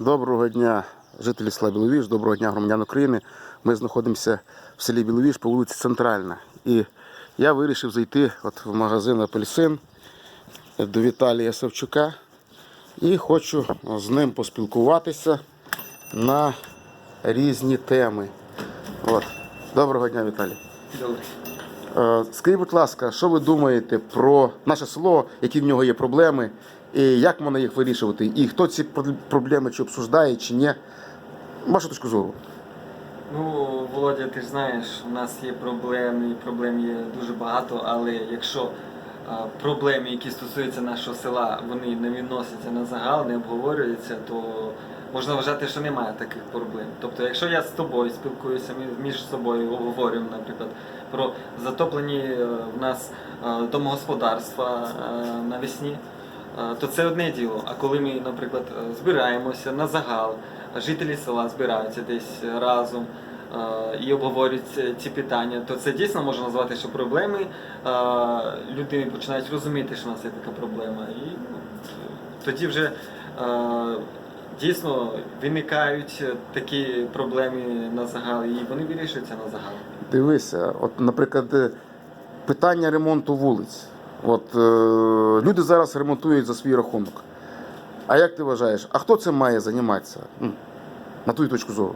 Доброго дня, жителі села Біловіж, доброго дня, громадян України. Ми знаходимося в селі Біловіж по вулиці Центральна. І я вирішив зайти от в магазин Апельсин до Віталія Савчука і хочу з ним поспілкуватися на різні теми. От. Доброго дня, Віталій. Добре. Е, Скажіть, будь ласка, що ви думаєте про наше село, які в нього є проблеми, і як можна їх вирішувати? І хто ці пр- проблеми чи обсуждає, чи ні? Вашу точку зору. Ну, Володя, ти ж знаєш, у нас є проблеми, і проблем є дуже багато, але якщо проблеми, які стосуються нашого села, вони не відносяться на загал, не обговорюються, то можна вважати, що немає таких проблем. Тобто, якщо я з тобою спілкуюся, ми між собою обговорюємо, наприклад, про затоплені е, в нас е, домогосподарства е, навесні, то це одне діло. А коли ми, наприклад, е, збираємося на загал, жителі села збираються десь разом е, і обговорюють ці- питання, то це дійсно можна назвати, що проблеми. е, Люди починають розуміти, що у нас є така проблема. І ну, тоді вже е, дійсно виникають такі проблеми на загал, і вони вирішуються на загал. Дивися, от, наприклад, е, питання ремонту вулиць. От, е, люди зараз ремонтують за свій рахунок. А як ти вважаєш, а хто цим має займатися? На твою точку зору.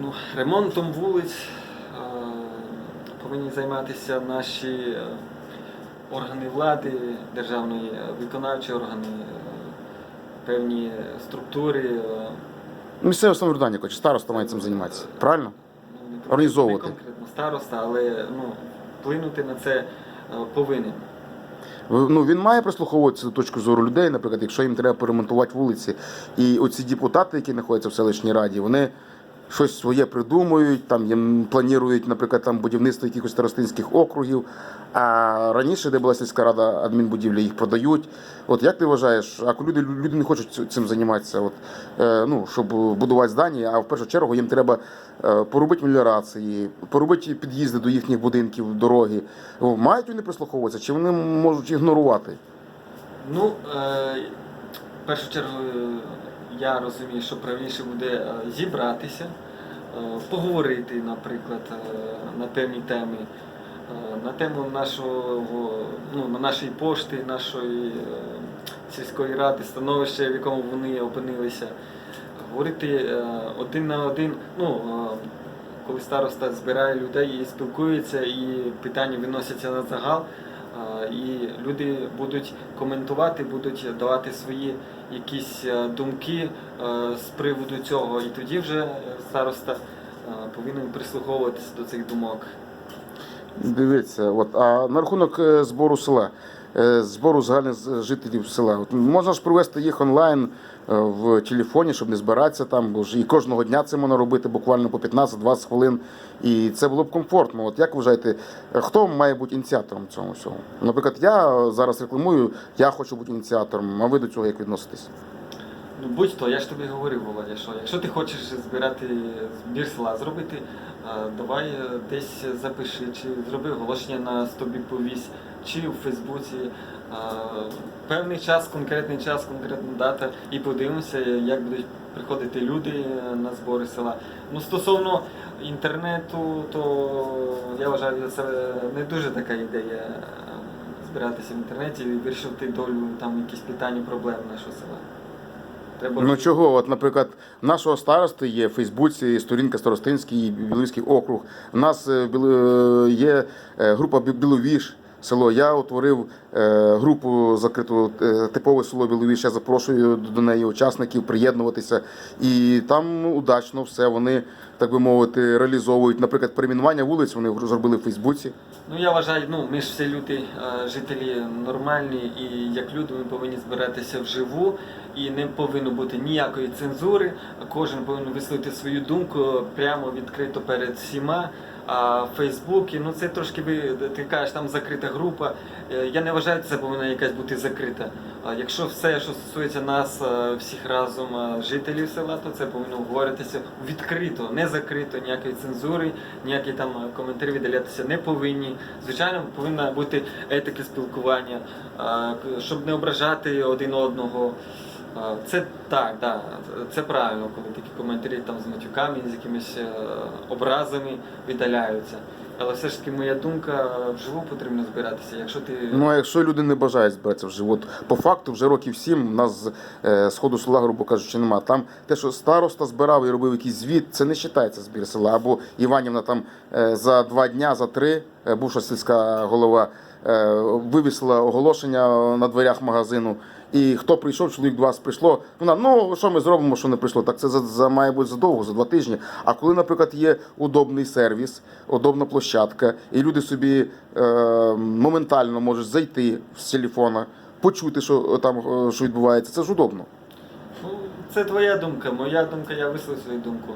Ну, ремонтом вулиць е, повинні займатися наші е, органи влади, державної е, виконавчі органи, е, певні структури. е, Місцеве самоврядування, чи староста має цим займатися. Правильно? ну, не Організовувати. Не конкретно староста, але ну, вплинути на це повинен. Ну, він має прислуховуватися до точки зору людей, наприклад, якщо їм треба поремонтувати вулиці. І оці депутати, які знаходяться в селищній раді, вони щось своє придумують, там їм планують, наприклад, там будівництво якихось старостинських округів. А раніше, де була сільська рада адмінбудівлі, їх продають. От як ти вважаєш, а люди, люди не хочуть цим займатися, от, е, ну, щоб будувати здання, а в першу чергу їм треба е, поробити меліорації, поробити під'їзди до їхніх будинків, дороги. Мають вони прислуховуватися, чи вони можуть ігнорувати? Ну, е, в першу чергу, е, я розумію, що правильніше буде е, зібратися, е, поговорити, наприклад, е, на певні теми, на тему нашого, ну, на нашої пошти, нашої сільської ради, становища, в якому вони опинилися. Говорити один на один, ну, коли староста збирає людей і спілкується, і питання виносяться на загал. І люди будуть коментувати, будуть давати свої якісь е, думки е, з приводу цього. І тоді вже е, староста повинен прислуховуватися до цих думок. Дивіться, от, а на рахунок збору села, збору загальних жителів села. От, можна ж провести їх онлайн е, в телефоні, щоб не збиратися там, бо ж і кожного дня це можна робити буквально по 15-20 хвилин. І це було б комфортно. От як вважаєте, е, хто має бути ініціатором цього всього? Наприклад, я зараз рекламую, я хочу бути ініціатором, а ви до цього як відноситесь? Ну будь-то, я ж тобі говорив, Володя, що якщо ти хочеш збирати збір села зробити, е, давай е, десь запиши, чи зроби оголошення на стовбі повісь, чи в Фейсбуці. е, Певний час, конкретний час, конкретна дата, і подивимося, як будуть приходити люди е, на збори села. Ну, стосовно інтернету, то я вважаю, це не дуже така ідея е, збиратися в інтернеті і вирішувати долю там якісь питання, проблеми нашого села. Треба Ну чого? От, наприклад, нашого старости є в Фейсбуці сторінка Старостинський Біловізький округ. У нас є група Бі- Біловіж. Село я утворив е, групу закриту е, типове село Біловіж. Я запрошую до неї учасників приєднуватися. І там удачно все вони, так би мовити, реалізовують. Наприклад, перейменування вулиць вони зробили в Фейсбуці. Ну я вважаю, ну ми ж всі люди, е, жителі нормальні, і як люди ми повинні збиратися вживу, і не повинно бути ніякої цензури. Кожен повинен висловити свою думку прямо відкрито перед всіма. А в Фейсбуці, ну це трошки ви ти кажеш, там закрита група. Е, Я не вважаю, це повинна якась бути закрита. Якщо все, що стосується нас е, всіх разом, е, жителів села, то це повинно говоритися відкрито, не закрито, ніякої цензури, ніякі там коментарі видалятися не повинні. Звичайно, повинна бути етика спілкування, щоб не ображати один одного. Е, Це так, да, це правильно, коли такі коментарі там з матюками, з якимись е, образами віддаляються. Але все ж таки моя думка, вживу потрібно збиратися. Якщо ти Ну а якщо люди не бажають збиратися в живот, по факту вже років сім у нас е, сходу села, грубо кажучи, нема. Там те, що староста збирав і робив якийсь звіт, це не вважається збір села. Або Іванівна там е, за два дня, за три, е, бувша сільська голова, е, вивісила оголошення на дверях магазину. І хто прийшов, чоловік до вас прийшло. Вона, ну що ми зробимо, що не прийшло? Так це за, за має бути задовго, за два тижні. А коли, наприклад, є удобний сервіс, удобна площадка, і люди собі е, моментально можуть зайти з телефона, почути, що там е, що відбувається, це ж удобно. Ну, це твоя думка, моя думка, я висловив свою думку.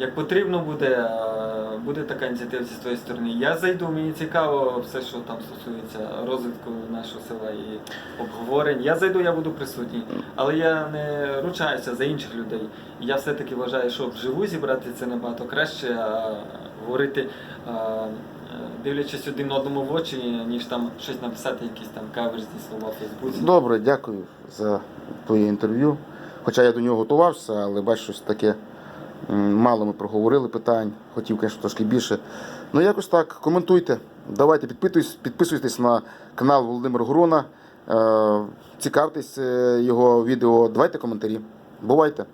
Як потрібно буде, е, буде така ініціатива зі своєї сторони. Я зайду, мені цікаво все, що там стосується розвитку нашого села і обговорень. Я зайду, я буду присутній. Але я не ручаюся за інших людей. Я все-таки вважаю, що вживу зібрати це набагато краще, а говорити, е, дивлячись один одному в очі, ніж там щось написати, якісь там каверзні слова в Фейсбуці. Добре, дякую за твоє інтерв'ю. Хоча я до нього готувався, але бачу, щось таке мало ми проговорили питань. Хотів, звісно, трошки більше. Ну, якось так, коментуйте. Давайте підписуйтесь, підписуйтесь на канал Володимира Груна. Е, цікавтесь е, його відео. Давайте коментарі. Бувайте!